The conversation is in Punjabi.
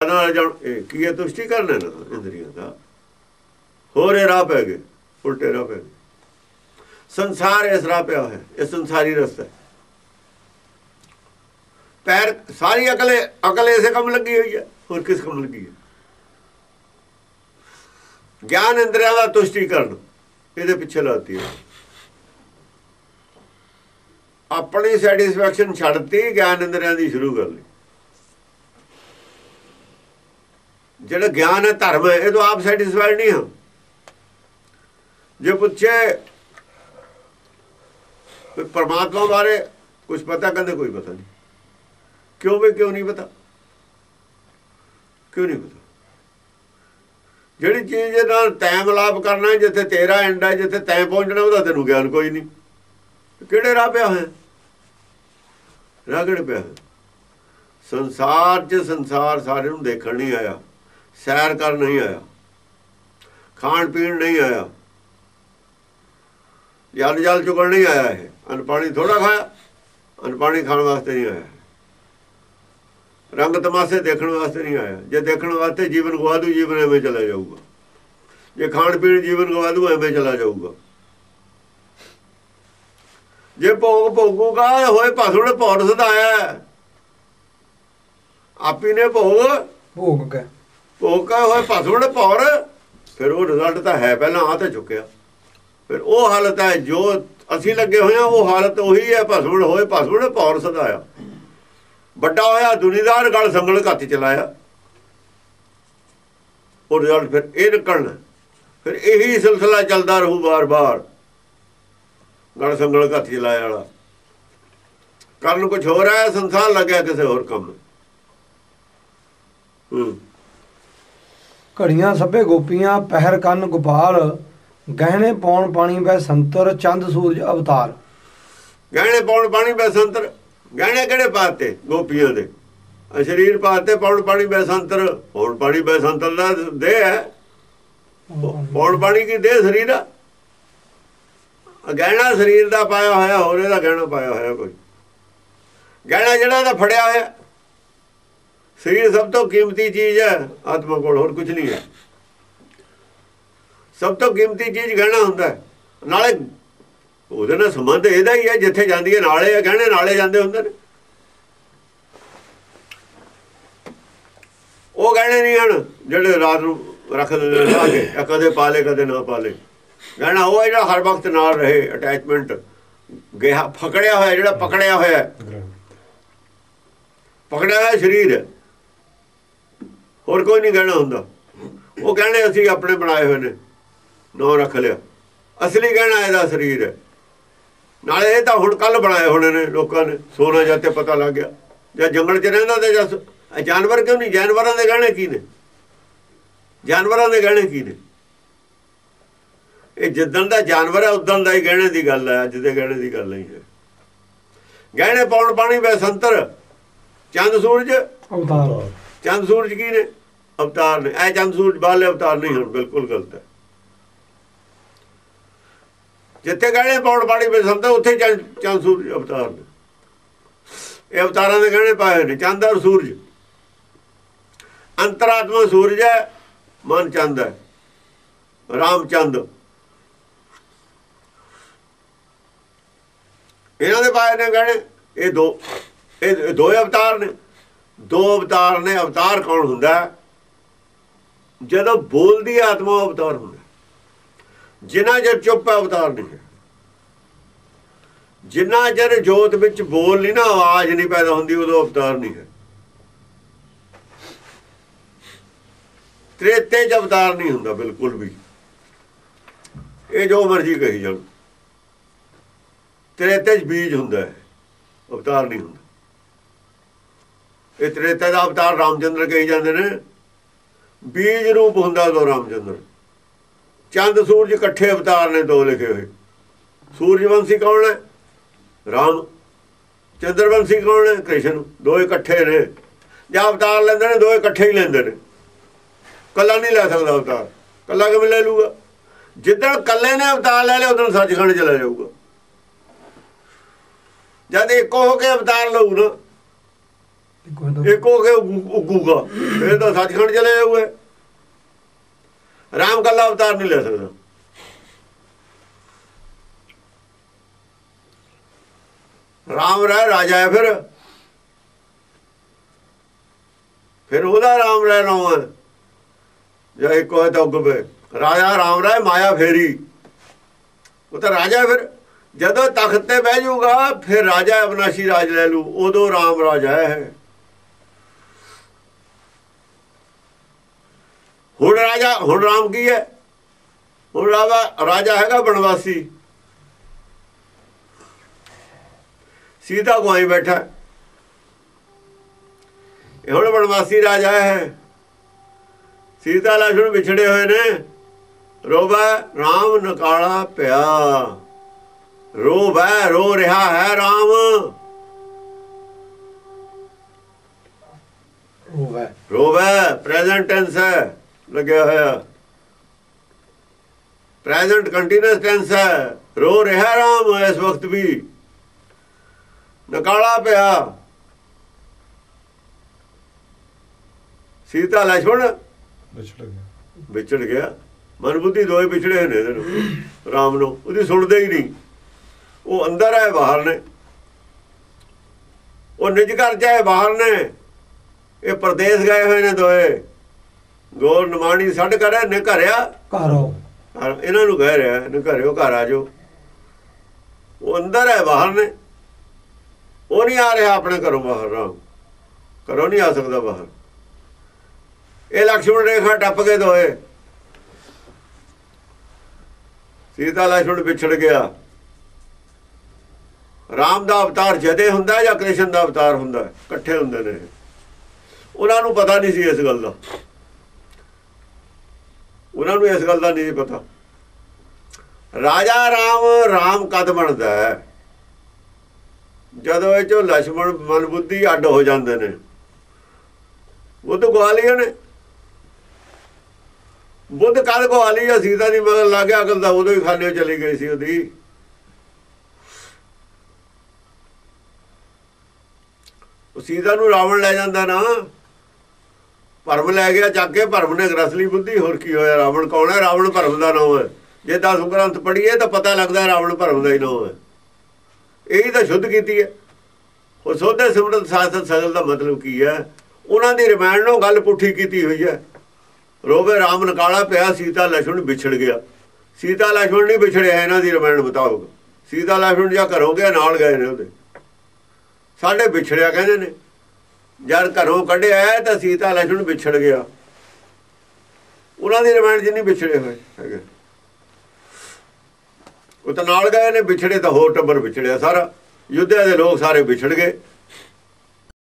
ਨਾਲ ਜਾਣ, ਇਹ ਕੀ ਹੈ ਤੁਸ਼ਟੀ ਕਰਨਾ ਨਾ ਇੰਦਰੀਆਂ ਦਾ? ਹੋਰ ਇਹ ਰਾਹ ਪੈ ਗਏ, ਉਲਟੇ ਰਾਹ ਪੈ ਗਏ। ਸੰਸਾਰ ਇਸ ਰਾਹ ਪਿਆ ਹੋਇਆ, ਇਹ ਸੰਸਾਰੀ ਰਸਤਾ ਪੈਰ, ਸਾਰੀ ਅਕਲੇ, ਅਕਲ ਇਸੇ ਕੰਮ ਲੱਗੀ ਹੋਈ ਹੈ, ਹੋਰ ਕਿਸ ਕੰਮ ਲੱਗੀ ਹੈ? ਗਿਆਨ ਇੰਦਰੀਆਂ ਦਾ ਤੁਸ਼ਟੀ ਕਰਨ ਇਹਦੇ ਪਿੱਛੇ ਲਾਤੀ ਹੈ। ਆਪਣੀ ਸੈਟੀਸਫੈਕਸ਼ਨ ਛੱਡਤੀ, ਗਿਆਨ ਇੰਦਰੀਆਂ ਦੀ ਸ਼ੁਰੂ ਕਰ ਲਈ। ਜਿਹੜਾ ਗਿਆਨ ਹੈ ਧਰਮ ਹੈ, ਇਹ ਤੋਂ ਆਪ ਸੈਟੀਸਫਾਈਡ ਨਹੀਂ ਹਾਂ। ਜੇ ਪੁੱਛੇ ਪਰਮਾਤਮਾ ਬਾਰੇ ਕੁਝ ਪਤਾ, ਕਹਿੰਦੇ ਕੋਈ ਪਤਾ ਨਹੀਂ। ਕਿਉਂ ਵੀ, ਕਿਉਂ ਨਹੀਂ ਪਤਾ? ਕਿਉਂ ਨਹੀਂ ਪਤਾ? ਜਿਹੜੀ ਚੀਜ਼ ਦੇ ਨਾਲ ਤੈਂ ਮਲਾਪ ਕਰਨਾ ਜਿੱਥੇ ਤੇਰਾ ਐਂਡ ਹੈ, ਜਿੱਥੇ ਤੈਂ ਪਹੁੰਚਣਾ, ਉਹਦਾ ਤੈਨੂੰ ਗਿਆਨ ਕੋਈ ਨਹੀਂ। ਕਿਹੜੇ ਰਾਹ ਪਿਆ ਹੋਇਆ? ਰਾਗੜ ਪਿਆ ਸੰਸਾਰ 'ਚ ਸੰਸਾਰ ਸਾਰੇ ਨੂੰ ਦੇਖਣ ਨਹੀਂ ਆਇਆ। ਸੈਰ ਕਰ ਨਹੀਂ ਆਇਆ। ਖਾਣ ਪੀਣ ਨਹੀਂ ਆਇਆ। ਜਲ ਜਲ ਚੁਗਣ ਨਹੀਂ ਆਇਆ ਇਹ। ਅਨ ਪਾਣੀ ਥੋੜਾ ਖਾਇਆ, ਅਨ ਪਾਣੀ ਖਾਣ ਵਾਸਤੇ ਨਹੀਂ ਆਇਆ। ਰੰਗ ਤਮਾਸ਼ੇ ਦੇਖਣ ਵਾਸਤੇ ਨਹੀਂ ਆਇਆ। ਜੇ ਦੇਖਣ ਵਾਸਤੇ ਜੀਵਨ ਗਵਾ ਦੂ ਜੀਵਨ ਐਵੇਂ ਚਲਾ ਜਾਊਗਾ। ਜੇ ਖਾਣ ਪੀਣ ਜੀਵਨ ਗਵਾ ਦੂ ਐਵੇਂ ਚਲਾ ਜਾਊਗਾ। ਜੇ ਭੋਗ ਭੋਗੂਗਾ, ਹੋਏ ਭਸੁੜ ਭੌਰ ਸਦਾਇਆ। ਆਪੀ ਨੇ ਭੋਗ। ਭੋਗ ਕੇ ਭੋਗ ਹੋਏ ਭਸੁੜ ਭੌਰ। ਫਿਰ ਉਹ ਰਿਜ਼ਲਟ ਤਾਂ ਹੈ ਪਹਿਲਾਂ ਆ ਤੇ ਚੁੱਕਿਆ। ਫਿਰ ਉਹ ਹਾਲਤ ਹੈ, ਜੋ ਅਸੀਂ ਲੱਗੇ ਹੋਏ ਆ ਉਹ ਹਾਲਤ ਉਹੀ ਹੈ ਭਸੁੜ ਹੋਏ ਭਸੁੜ ਭੌਰ ਸਦਾਇਆ। ਵੱਡਾ ਹੋਇਆ, ਦੁਨੀਦਾਰ ਗਲ ਸੰਗਲ ਘੱਟ ਚਲਾਇਆ ਉਹ ਰਿਜ਼ਲਟ ਫਿਰ ਇਹ ਨਿਕਲਣਾ। ਫਿਰ ਇਹੀ ਸਿਲਸਿਲਾ ਚੱਲਦਾ ਰਹੂ ਬਾਰ-ਬਾਰ। ਗਲ ਸੰਗਲ ਘੱਟ ਚਲਾਇਆ ਵਾਲਾ। ਕਰਨ ਕੁਝ ਹੋਰ ਹੈ ਸੰਸਾਰ ਲੱਗਿਆ ਕਿਸੇ ਹੋਰ ਕੰਮ। ਹੂੰ। ਘੜੀਆਂ ਸਭੇ ਗੋਪੀਆਂ, ਪਹਿਰ ਕੰਨ ਗੋਪਾਲ, ਗਹਿਣੇ ਪਾਉਣ ਪਾਣੀ ਬੈ ਸੰਤਰ, ਚੰਦ ਸੂਰਜ ਅਵਤਾਰ। ਗਹਿਣੇ ਪਾਉਣ ਪਾਣੀ ਬੈਸੰਤਰ ਗਹਿਣੇ ਕਿਹੜੇ ਪਾਤੇ? ਗੋਪੀਆਂ ਦੇ। ਆ ਪਾਤੇ ਪੌਣ ਪਾਣੀ ਬੈਸੰਤਰ ਪੌਣ ਪਾਣੀ ਬੈਸੰਤਰ ਦਾ ਦੇ ਹੈ। ਪੌਣ ਪਾਣੀ ਕੀ ਦੇ ਸਰੀਰ? ਆ ਗਹਿਣਾ ਸਰੀਰ ਦਾ ਪਾਇਆ ਹੋਇਆ, ਹੋਰ ਇਹਦਾ ਗਹਿਣਾ ਪਾਇਆ ਹੋਇਆ ਕੋਈ? ਗਹਿਣਾ ਜਿਹੜਾ ਦਾ ਫੜਿਆ ਹੋਇਆ। ਸਰੀਰ ਸਭ ਤੋਂ ਕੀਮਤੀ ਚੀਜ਼ ਹੈ ਆਤਮਾ ਕੋਲ ਹੋਰ ਕੁਝ ਨਹੀਂ ਹੈ। ਸਭ ਤੋਂ ਕੀਮਤੀ ਚੀਜ਼ ਗਹਿਣਾ ਹੁੰਦਾ ਹੈ। ਨਾਲੇ ਉਹਦੇ ਨਾਲ ਸੰਬੰਧ ਇਹਦਾ ਹੀ ਹੈ ਜਿੱਥੇ ਜਾਂਦੀ ਹੈ ਨਾਲੇ ਆ ਗਹਿਣੇ ਨਾਲੇ ਜਾਂਦੇ ਹੁੰਦੇ ਨੇ। ਉਹ ਗਹਿਣੇ ਨਹੀਂ ਹਨ ਜਿਹੜੇ ਰਾਤ ਨੂੰ ਰੱਖ ਦਿੰਦੇ ਨੇ ਲਾ ਕੇ ਆ ਕਦੇ ਪਾਲੇ ਕਦੇ ਨਾ ਪਾਲੇ। ਗਹਿਣਾ ਉਹ ਹੈ ਜਿਹੜਾ ਹਰ ਵਕਤ ਨਾਲ ਰਹੇ ਅਟੈਚਮੈਂਟ ਗਿਆ ਫਕੜਿਆ ਹੋਇਆ ਜਿਹੜਾ ਪਕੜਿਆ ਹੋਇਆ ਹੈ। ਪਕੜਿਆ ਹੋਇਆ ਸਰੀਰ ਹੈ। ਹੋਰ ਕੋਈ ਨਹੀਂ ਗਹਿਣਾ ਹੁੰਦਾ। ਉਹ ਗਹਿਣੇ ਅਸੀਂ ਆਪਣੇ ਬਣਾਏ ਹੋਏ ਨੇ ਨੋ ਰੱਖ ਲਿਆ। ਅਸਲੀ ਗਹਿਣਾ ਇਹਦਾ ਸਰੀਰ ਹੈ। ਨਾਲੇ ਇਹ ਤਾਂ ਹੁਣ ਕੱਲ ਬਣਾਏ ਹੋਣੇ ਨੇ ਲੋਕਾਂ ਨੇ ਸੋਨਾ ਜਾਤੇ ਪਤਾ ਲੱਗ ਗਿਆ। ਜਾਂ ਜੰਗਲ 'ਚ ਰਹਿੰਦਾ ਤੇ ਜਾਂ ਸ- ਇਹ ਜਾਨਵਰ ਕਿਉਂ ਨਹੀਂ? ਜਾਨਵਰਾਂ ਦੇ ਗਹਿਣੇ ਕੀ ਨੇ? ਜਾਨਵਰਾਂ ਦੇ ਗਹਿਣੇ ਕੀ ਨੇ? ਇਹ ਜਿੱਦਣ ਦਾ ਜਾਨਵਰ ਹੈ ਉਦੋਂ ਦਾ ਹੀ ਗਹਿਣੇ ਦੀ ਗੱਲ ਹੈ ਅੱਜ ਦੇ ਗਹਿਣੇ ਦੀ ਗੱਲ ਨਹੀਂ ਹੈ। ਗਹਿਣੇ ਪਾਉਣ ਪਾਣੀ ਸੰਤਰ। ਚੰਦ ਸੂਰਜ? ਅਵਤਾਰ। ਚੰਦ ਸੂਰਜ ਕੀ ਨੇ? ਅਵਤਾਰ ਨੇ, ਇਹ ਚੰਦ ਸੂਰਜ ਬਾਲੇ ਅਵਤਾਰ ਨਹੀਂ ਹਨ ਬਿਲਕੁਲ ਗਲਤ ਹੈ। ਜਿੱਥੇ ਗਹਿਣੇ ਪਾਉਣ ਪਾਣੀ ਵੇ ਸੰਤਰ ਉੱਥੇ ਚੰਦ ਚੰਦ ਸੂਰਜ ਅਵਤਾਰ ਨੇ। ਇਹ ਅਵਤਾਰਾਂ ਦੇ ਗਹਿਣੇ ਪਾਏ ਹੋਏ ਨੇ, ਚੰਦ ਔਰ ਸੂਰਜ। ਅੰਤਰਾਤਮਾ ਸੂਰਜ ਹੈ, ਮਨ ਚੰਦ ਹੈ, ਰਾਮ ਚੰਦ। ਇਹਨਾਂ ਦੇ ਪਾਏ ਨੇ ਗਹਿਣੇ, ਇਹ ਦੋ ਇਹ ਦੋ ਅਵਤਾਰ ਨੇ। ਦੋ ਅਵਤਾਰ ਨੇ, ਅਵਤਾਰ ਕੌਣ ਹੁੰਦਾ ਹੈ? ਜਦੋਂ ਬੋਲਦੀ ਆਤਮਾ ਉਹ ਅਵਤਾਰ ਹੁੰਦਾ। ਜਿੰਨਾ ਜਿਨ੍ਹਾਂ ਚਿਰ ਚੁੱਪ ਹੈ ਅਵਤਾਰ ਨਹੀਂ ਹੈ। ਜਿੰਨਾ ਚਿਰ ਜੋਤ ਵਿੱਚ ਬੋਲ ਨਹੀਂ ਨਾ, ਆਵਾਜ਼ ਨਹੀਂ ਪੈਦਾ ਹੁੰਦੀ, ਉਦੋਂ ਅਵਤਾਰ ਨਹੀਂ ਹੈ। ਤ੍ਰੇਤੇ ਚ ਅਵਤਾਰ ਨਹੀਂ ਹੁੰਦਾ, ਬਿਲਕੁਲ ਵੀ। ਇਹ ਜੋ ਮਰਜ਼ੀ ਕਹੀ ਜਾਣ। ਤ੍ਰੇਤੇ ਚ ਬੀਜ ਹੁੰਦਾ ਹੈ, ਅਵਤਾਰ ਨਹੀਂ ਹੁੰਦਾ। ਇਹ ਤ੍ਰੇਤੇ ਦਾ ਅਵਤਾਰ ਰਾਮਚੰਦਰ ਕਹੀ ਜਾਂਦੇ ਨੇ ਬੀਜ ਰੂਪ ਹੁੰਦਾ ਉਹ ਰਾਮਚੰਦਰ। ਚੰਦ ਸੂਰਜ ਇਕੱਠੇ ਅਵਤਾਰ ਨੇ ਦੋ ਲਿਖੇ ਹੋਏ। ਸੂਰਜਵੰਸ਼ੀ ਕੌਣ ਹੈ? ਰਾਮ। ਚੰਦਰਵੰਸ਼ੀ ਕੌਣ ਹੈ? ਕ੍ਰਿਸ਼ਨ। ਦੋ ਇਕੱਠੇ ਨੇ। ਜਾਂ ਅਵਤਾਰ ਲੈਂਦੇ ਨੇ, ਦੋ ਇਕੱਠੇ ਹੀ ਲੈਂਦੇ ਨੇ। ਕੱਲਾ ਨਹੀਂ ਲੈ ਸਕਦਾ ਅਵਤਾਰ। ਕੱਲਾ ਕਿਵੇਂ ਲੈ ਲੂਗਾ ਜਿੱਦਣ ਕੱਲੇ ਨੇ ਅਵਤਾਰ ਲੈ ਲਿਆ, ਉਦੋਂ ਸੱਚਖੰਡ ਚਲਾ ਜਾਊਗਾ। ਜਦ ਇੱਕੋ ਹੋ ਕੇ ਅਵਤਾਰ ਲਊ ਨਾ ਇੱਕ ਹੋ ਕੇ ਉੱਗੂ- ਉੱਗੂਗਾ ਫਿਰ ਤਾਂ ਸੱਚਖੰਡ ਚਲੇ ਜਾਊਗੇ ਰਾਮ ਕੱਲਾ ਅਵਤਾਰ ਨਹੀਂ ਲੈ ਸਕਦਾ। ਰਾਮ ਰਹਿ ਰਾਜਾ ਹੈ ਫਿਰ। ਫਿਰ ਉਹਦਾ ਰਾਮ ਰਹਿ ਨਾਮ ਜੇ ਇੱਕ ਹੋਏ ਤਾਂ ਉੱਗ ਪਏ। ਰਾਜਾ ਰਾਮ ਰਹਿ ਮਾਇਆ ਫੇਰੀ। ਉਹ ਤਾਂ ਰਾਜਾ ਫਿਰ। ਜਦੋਂ ਤਖਤ ਤੇ ਬਹਿ ਜਾਊਗਾ, ਫਿਰ ਰਾਜਾ ਅਬਨਾਸ਼ੀ ਰਾਜ ਲੈ ਲੂ ਉਦੋਂ ਰਾਮ ਰਾਜਾ ਹੈ। ਹੁਣ ਰਾਜਾ ਹੁਣ ਰਾਮ ਕੀ ਹੈ? ਹੁਣ ਰਾਜਾ ਰਾਜਾ ਹੈਗਾ ਬਨਵਾਸੀ ਸਿੱਧਾ ਗਵਾਈ ਬੈਠਾ ਇਹ ਹੁਣ ਬਨਵਾਸੀ ਰਾਜਾ ਹੈ। ਸੀਤਾ ਲక్ష్మణ ਵਿਛੜੇ ਹੋਏ ਨੇ। ਰੋਵਾ ਰਾਮ ਨਕਾਲਾ ਪਿਆ। ਰੋਵਾ ਰੋ ਰਿਹਾ ਹੈ ਰਾਮ। ਰੋਵਾ। ਰੋਵਾ ਪ੍ਰੈਜ਼ੈਂਟ ਹੈ। ਲੱਗਿਆ ਹੋਇਆ। ਪ੍ਰੈਜ਼ੈਂਟ ਕੰਟੀਨਿਊਸ ਟੈਂਸ ਹੈ। ਰੋ ਰਿਹਾ ਰਾਮ ਇਸ ਵਕਤ ਵੀ। ਨਕਾਲਾ ਪਿਆ। ਸੀਤਾ ਲਛਮਣ ਵਿਛੜ ਗਿਆ। ਵਿਛੜ ਗਿਆ। ਮਨ ਬੁੱਧੀ ਦੋਏ ਵਿਛੜੇ ਹੋਏ ਨੇ ਰਾਮ ਨੂੰ। ਉਹਦੀ ਸੁਣਦੇ ਹੀ ਨਹੀਂ। ਉਹ ਅੰਦਰ ਹੈ ਬਾਹਰ ਨੇ। ਉਹ ਨਿਜ ਘਰ ਚ ਹੈ ਬਾਹਰ ਨੇ। ਇਹ ਪਰਦੇਸ ਗਏ ਹੋਏ ਨੇ ਦੋਏ। ਗੋਲ ਨਵਾਣੀ ਛੱਡ ਕਰੇ ਨੇ ਘਰਿਆ। ਘਰੋ। ਇਹਨਾਂ ਨੂੰ ਕਹਿ ਰਿਹਾ ਨੇ ਘਰਿਓ ਘਰ ਆ ਜਾਓ। ਉਹ ਅੰਦਰ ਹੈ ਬਾਹਰ ਨੇ। ਉਹ ਨਹੀਂ ਆ ਰਿਹਾ ਆਪਣੇ ਘਰੋਂ ਬਾਹਰ ਰਾਮ। ਘਰੋਂ ਨਹੀਂ ਆ ਸਕਦਾ ਬਾਹਰ। ਇਹ ਲక్ష్మణ ਰੇਖਾ ਟੱਪ ਕੇ ਦੋਏ ਸੀਤਾ ਲక్ష్మణ ਵਿਛੜ ਗਿਆ। ਰਾਮ ਦਾ ਅਵਤਾਰ ਜਦੇ ਹੁੰਦਾ ਜਾਂ ਕ੍ਰਿਸ਼ਨ ਦਾ ਅਵਤਾਰ ਹੁੰਦਾ ਇਕੱਠੇ ਹੁੰਦੇ ਨੇ ਉਹਨਾਂ ਨੂੰ ਪਤਾ ਨਹੀਂ ਸੀ ਇਸ ਗੱਲ ਦਾ। ਉਹਨਾਂ ਨੂੰ ਇਸ ਗੱਲ ਦਾ ਨਹੀਂ ਪਤਾ। ਰਾਜਾ ਰਾਮ ਰਾਮ ਕਦ ਬਣਦਾ ਜਦੋਂ ਇਹ ਚੋਂ ਲక్ష్మణ ਮਨ ਬੁੱਧੀ ਅੱਡ ਹੋ ਜਾਂਦੇ ਨੇ। ਉਹ ਤਾਂ ਗਵਾਲੀਆਂ ਨੇ। ਬੁੱਧ ਕਦ ਗਵਾਲੀ ਆ? ਸੀਤਾ ਦੀ ਮਗਰ ਲੱਗ ਗਿਆ ਅਕਲ ਦਾ ਉਦੋਂ ਹੀ ਖਾਲੇ ਚਲੀ ਗਈ ਸੀ ਉਹਦੀ। ਉਹ ਸੀਤਾ ਨੂੰ ਰਾਵਣ ਲੈ ਜਾਂਦਾ ਨਾ। ਭਰਮ ਲੈ ਗਿਆ ਜਾ ਕੇ ਭਰਮ ਨੇ ਗ੍ਰਸ ਬੁੱਧੀ, ਹੋਰ ਕੀ ਹੋਇਆ? ਰਾਵਣ ਕੌਣ ਹੈ? ਰਾਵਣ ਭਰਮ ਦਾ ਨਾਮ ਹੈ। ਜੇ ਦਸ ਗ੍ਰੰਥ ਪੜ੍ਹੀਏ ਤਾਂ ਪਤਾ ਲੱਗਦਾ ਰਾਵਣ ਭਰਮ ਦਾ ਹੀ ਨਾਮ ਹੈ। ਇਹੀ ਤਾਂ ਸ਼ੁੱਧ ਕੀਤੀ ਹੈ। ਉਹ ਸੋਧੇ ਸਿਮਰਤ ਸਾਸਤ ਸਗਲ ਦਾ ਮਤਲਬ ਕੀ ਹੈ? ਉਹਨਾਂ ਦੀ ਰਮਾਇਣ ਨੂੰ ਗੱਲ ਪੁੱਠੀ ਕੀਤੀ ਹੋਈ ਹੈ। ਰੋਵੇ ਰਾਮ ਨਕਾਲਾ ਪਿਆ, ਸੀਤਾ ਲਛਣ ਵਿਛੜ ਗਿਆ। ਸੀਤਾ ਲਛਣ ਨਹੀਂ ਵਿਛੜਿਆ, ਇਹਨਾਂ ਦੀ ਰਮਾਇਣ ਮੁਤਾਬਕ। ਸੀਤਾ ਲਛਣ ਜਾਂ ਘਰੋਂ ਗਿਆ, ਨਾਲ ਗਏ ਨੇ ਉਹਦੇ। ਸਾਡੇ ਵਿਛੜਿਆ ਕਹਿੰਦੇ ਨੇ। ਜਦ ਘਰੋਂ ਕੱਢਿਆ ਤਾਂ ਸੀਤਾ ਲక్ష్మణ ਵਿਛੜ ਗਿਆ। ਉਹਨਾਂ ਦੀ ਰਮਾਇਣ ਜਿੰਨੀ ਵਿਛੜੇ ਹੋਏ ਹੈਗੇ। ਉਹ ਤਾਂ ਨਾਲ ਗਏ ਨੇ, ਵਿਛੜੇ ਤਾਂ ਹੋਰ ਟੱਬਰ ਵਿਛੜਿਆ ਸਾਰਾ। ਯੁੱਧਿਆ ਦੇ ਲੋਕ ਸਾਰੇ ਵਿਛੜ ਗਏ।